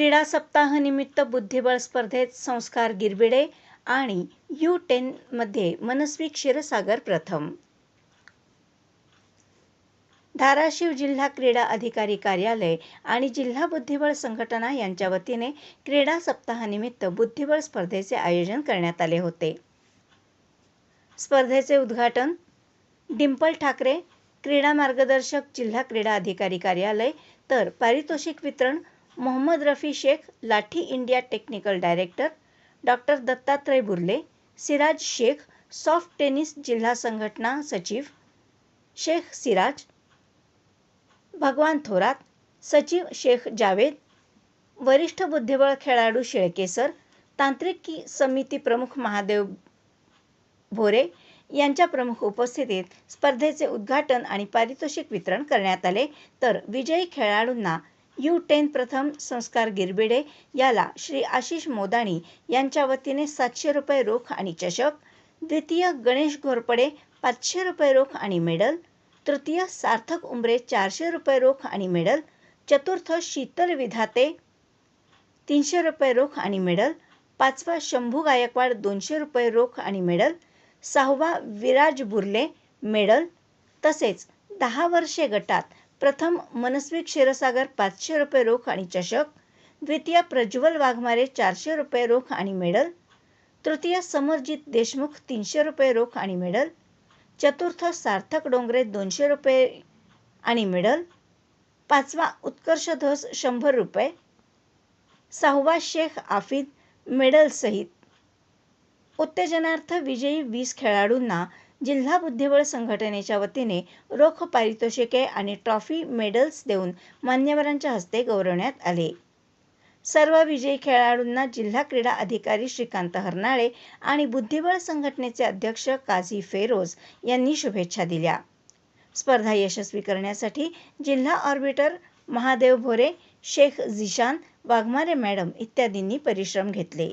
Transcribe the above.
क्रीडा सप्ताहानिमित्त बुद्धिबळ स्पर्धेत संस्कार गिरबिडे आणि यू टेनमध्ये मनस्वी क्षीरसागर प्रथम. धाराशिव जिल्हा क्रीडा अधिकारी कार्यालय आणि जिल्हा बुद्धिबळ संघटना यांच्या वतीने क्रीडा सप्ताहानिमित्त बुद्धिबळ स्पर्धेचे आयोजन करण्यात आले होते. स्पर्धेचे उद्घाटन डिंपल ठाकरे, क्रीडा मार्गदर्शक, जिल्हा क्रीडा अधिकारी कार्यालय तर पारितोषिक वितरण Mohammad Rafi Shaikh, Lathi India technical director doctor Dattatray Burle, Siraj Shaikh, soft tennis जिल्हा संघटना सचिव शेख सिराज, भगवान थोरात, सचिव शेख जावेद, वरिष्ठ बुद्धिबळ खेळाडू शेळकेसर तांत्रिक समिती प्रमुख महादेव भोरे यांच्या प्रमुख उपस्थितीत स्पर्धेचे उद्घाटन आणि पारितोषिक वितरण करण्यात आले. तर विजयी खेळाडूंना यू टेन प्रथम संस्कार गिरबिडे याला श्री आशिष मोदाणी यांच्या वतीने सातशे रुपये रोख आणि चषक, द्वितीय गणेश घोरपडे पाचशे रुपये रोख आणि मेडल, तृतीय सार्थक उंबरे चारशे रुपये रोख आणि मेडल, चतुर्थ शीतल विधाते तीनशे रुपये रोख आणि मेडल, पाचवा शंभू गायकवाड दोनशे रुपये रोख आणि मेडल, सहावा विराज बुर्ले मेडल तसेच दहा वर्षे गटात प्रथम मनस्वी क्षीरसागर पाचशे रुपये रोख आणि चषक, द्वितीय प्रज्वल वाघमारे चारशे रुपये रोख आणि मेडल, तृतीय समरजित देशमुख तीनशे रुपये रोख आणि मेडल, चतुर्थ सार्थक डोंगरे दोनशे रुपये आणि मेडल, पाचवा उत्कर्ष ध्वज शंभर रुपये, सहावा शेख आफिद मेडलसहित उत्तेजनार्थ विजयी वीस खेळाडूंना जिल्हा बुद्धिबळ संघटनेच्या वतीने रोख पारितोषिके आणि ट्रॉफी मेडल्स देऊन मान्यवरांच्या हस्ते गौरवण्यात आले. सर्व विजयी खेळाडूंना जिल्हा क्रीडा अधिकारी श्रीकांत हरनाळे आणि बुद्धिबळ संघटनेचे अध्यक्ष काझी फेरोज यांनी शुभेच्छा दिल्या. स्पर्धा यशस्वी करण्यासाठी जिल्हा ऑर्बिटर महादेव भोरे, शेख झिशान वाघमारे मॅडम इत्यादींनी परिश्रम घेतले.